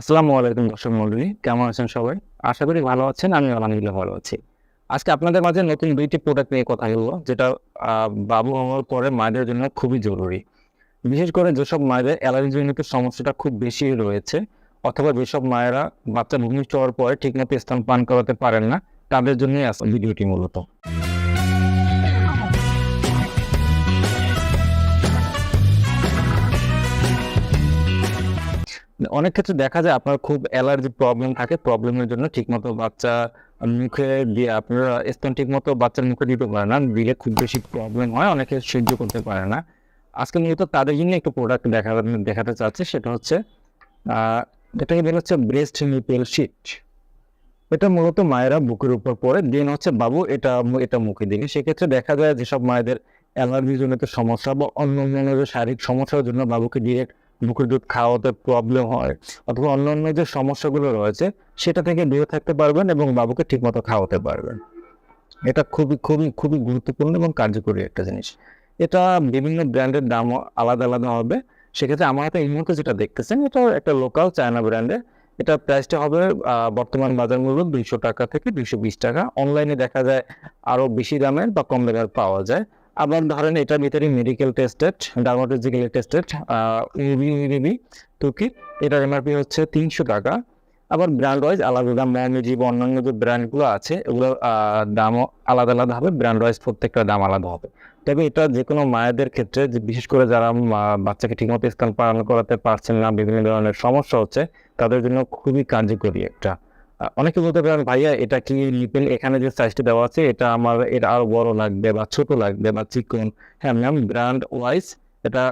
আসসালামু আলাইকুম দর্শক মন্ডলী, কেমন আছেন সবাই? আশা করি ভালো আছেন আমি আলহামদুলিল্লাহ ভালো আছি। আজকে আপনাদের মাঝে নতুন দুইটি প্রোডাক্ট নিয়ে কথা বলব, যেটা বাবু হওয়ার পরে মায়েদের জন্য খুবই জরুরি। বিশেষ করে যেসব মায়েদের অ্যালার্জিজনিত সমস্যাটা খুব বেশি রয়েছে, অথবা যেসব মায়েরা বাচ্চা ভূমিষ্ঠ হওয়ার পরে ঠিকমতো স্থান পান করাতে পারেন না, তাদের জন্যই ভিডিওটি মূলত। অনেক ক্ষেত্রে দেখা যায় আপনার খুব অ্যালার্জি প্রবলেম থাকে, প্রবলেমের জন্য ঠিকমতো বাচ্চা মুখে দিয়ে আপনারা স্তন ঠিকমতো বাচ্চার মুখে দিতে পারে না, দিলে খুব বেশি প্রবলেম হয়, অনেকে সহ্য করতে পারে না। আজকে মূলত তাদের জন্য একটু প্রোডাক্ট দেখা, দেখাতে চাচ্ছে, সেটা হচ্ছে এটাকে বলা হচ্ছে ব্রেস্ট নিপেল শিট এটা মূলত মায়েরা বুকের উপর পরে, দেন হচ্ছে, বাবু, এটা এটা মুখে দিলে সেক্ষেত্রে দেখা যায় যেসব মায়েদের অ্যালার্জি জনিত সমস্যা বা অন্য অন্য শারীরিক সমস্যার জন্য বাবুকে ডিরেক্ট বুকের দুধ খাওয়াতে প্রবলেম হয় অথবা অন্য অন্য যে সমস্যাগুলো রয়েছে, সেটা থেকে দূরে থাকতে পারবেন এবং বাবুকে ঠিকমতো খাওয়াতে পারবেন। এটা খুবই খুবই খুবই গুরুত্বপূর্ণ এবং কার্যকরী একটা জিনিস। এটা বিভিন্ন ব্র্যান্ডের দাম আলাদা আলাদা হবে। সেক্ষেত্রে আমার হাতে এই মুহূর্তে যেটা দেখতেছেন, এটা একটা লোকাল চায়না ব্র্যান্ডের এটা প্রাইসটা হবে বর্তমান বাজার মূল্য দুইশো টাকা থেকে দুইশো বিশ টাকা। অনলাইনে দেখা যায় আরও বেশি দামের বা কম দামের পাওয়া যায়। আবার ধরেন এটার ভিতরে medical tested dermatologically tested UV UV তুর্কি এটার এমআরপি হচ্ছে তিনশো টাকা। আবার ব্র্যান্ড ওয়াইজ আলাদা দাম ম্যানেজি বা অন্যান্য যে ব্র্যান্ডগুলো আছে এগুলোর দামও আলাদা আলাদা হবে ব্র্যান্ড ওয়াইজ প্রত্যেকটা দাম আলাদা হবে। তবে এটা যে কোনো মায়েদের ক্ষেত্রে, যে বিশেষ করে যারা বাচ্চাকে ঠিকমতো স্তন পালন করাতে পারছেন না, বিভিন্ন ধরনের সমস্যা হচ্ছে, তাদের জন্য খুবই কার্যকরী একটা অনেকে বলতে পারেন, ভাইয়া, এটা কি লিপেল এখানে যে সাইজটা দেওয়া আছে, এটা আমার, এটা আরও বড় লাগবে বা ছোট লাগবে বা চিকন। হ্যাঁ ম্যাম ব্র্যান্ড ওয়াইজ এটা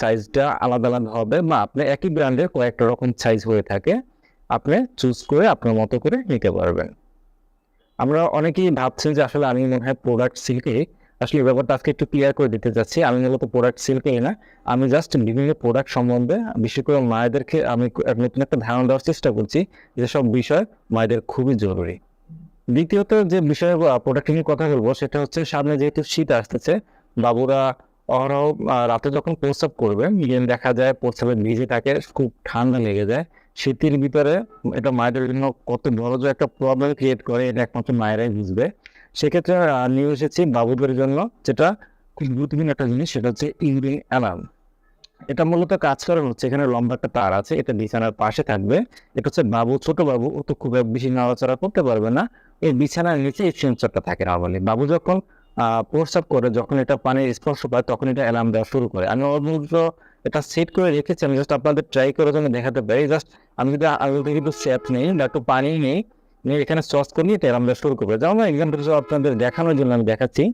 সাইজটা আলাদা আলাদা হবে, বা আপনি একই ব্র্যান্ডের কয়েকটা রকম সাইজ হয়ে থাকে, আপনি চুজ করে আপনার মতো করে নিতে পারবেন। আমরা অনেকেই ভাবছেন যে আসলে আমি মনে হয় প্রোডাক্ট সিল্কে আসলে ব্যাপারটা আজকে একটু ক্লিয়ার করে দিতে চাচ্ছি। আমি মূলত প্রোডাক্ট সিল্কে না। আমি জাস্ট বিভিন্ন প্রোডাক্ট সম্বন্ধে, বিশেষ করে মায়েদেরকে আমি নতুন একটা ধারণা দেওয়ার চেষ্টা করছি যেসব বিষয় মায়েদের খুবই জরুরি। দ্বিতীয়ত যে বিষয়ে প্রোডাক্ট নিয়ে কথা বলব, সেটা হচ্ছে সামনে যেহেতু শীত আসতেছে, বাবুরা অহরহ রাতে যখন প্রস্রাব করবে দেখা যায় প্রস্রাবে ভিজে থাকে, খুব ঠান্ডা লেগে যায়। শীতের ভিতরে এটা মায়েদের জন্য কত বড় যে একটা প্রবলেম ক্রিয়েট করে, এটা একমাত্র মায়েরাই বুঝবে। সেক্ষেত্রে নিয়ে এসেছি বাবুদের জন্য, যেটা খুব গুরুত্বপূর্ণ একটা জিনিস, সেটা হচ্ছে ইউরিন অ্যালার্ম। এটা মূলত কাজ করার হচ্ছে এখানে লম্বা একটা তার আছে, এটা বিছানার পাশে থাকবে। এটা হচ্ছে বাবু, ছোট বাবু, ও তো খুব বেশি নাড়াচাড়া করতে পারবে না। এই বিছানার নিচে এই সেন্সরটা থাকে নর্মালি বাবু যখন প্রস্রাব করে, যখন এটা পানির স্পর্শ পায়, তখন এটা অ্যালার্ম দেওয়া শুরু করে। আমি অলমোস্ট এটা সেট করে রেখেছি, আমি জাস্ট আপনাদের ট্রাই করে জন্য দেখাতে পারি। জাস্ট আমি যদি আগে থেকে একটু স্যাপ নেই, বা একটু পানি নেই নিয়ে এখানে সস করে নিয়ে দেওয়া শুরু করবে যেমন এক্সাম্পল আপনাদের দেখানোর জন্য আমি দেখাচ্ছি।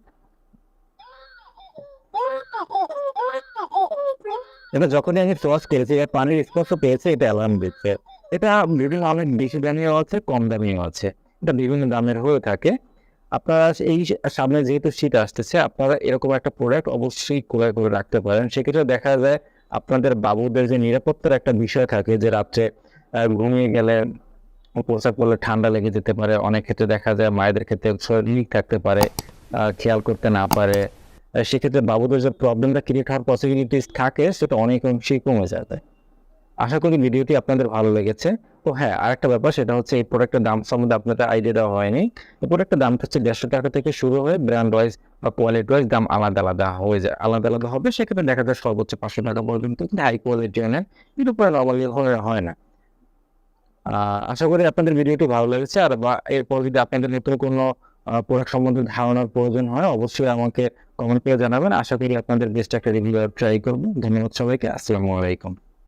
এটা যখনই আমি সস করেছি এর পানির স্পর্শ পেয়েছে, এটা অ্যালার্ম দিচ্ছে। এটা বিভিন্ন অনেক বেশি দামিও আছে, কম দামিও আছে। এটা বিভিন্ন দামের হয়ে থাকে। আপনারা এই সামনে যেহেতু শীত আসতেছে, আপনারা এরকম একটা প্রোডাক্ট অবশ্যই ক্রয় করে রাখতে পারেন। সেক্ষেত্রে দেখা যায় আপনাদের বাবুদের যে নিরাপত্তার একটা বিষয় থাকে, যে রাত্রে ঘুমিয়ে গেলে পোশাক পরলে ঠান্ডা লেগে যেতে পারে। অনেক ক্ষেত্রে দেখা যায় মায়েদের ক্ষেত্রে লিক থাকতে পারে খেয়াল করতে না পারে। সেক্ষেত্রে বাবুদের যে প্রবলেমটা ক্রিয়েট হওয়ার পসিবিলিটিস থাকে, সেটা অনেক অংশেই কমে যায়। আশা করি ভিডিওটি আপনাদের ভালো লেগেছে। তো হ্যাঁ আরেকটা ব্যাপার, সেটা হচ্ছে এই প্রোডাক্টের দাম সম্বন্ধে আপনাদের আইডিয়া দেওয়া হয়নি। এই প্রোডাক্টের দামটা হচ্ছে দেড়শো টাকা থেকে শুরু হয়ে ব্র্যান্ড ওয়াইজ বা কোয়ালিটি ওয়াইজ দাম আলাদা আলাদা হয়ে যায়, আলাদা আলাদা হবে। সেক্ষেত্রে দেখা যায় সর্বোচ্চ পাঁচশো টাকা পর্যন্ত হাই কোয়ালিটি অনেক এর উপরে নর্মালি হয় না আশা করি আপনাদের ভিডিওটি ভালো লেগেছে। আর বা, এরপর যদি আপনাদের নতুন কোনো প্রোডাক্ট সম্বন্ধে ধারণার প্রয়োজন হয়, অবশ্যই আমাকে কমেন্ট করে জানাবেন। আশা করি আপনাদের বেস্ট একটা রিভিউ ট্রাই করব। ধন্যবাদ সবাইকে। আসসালামু আলাইকুম।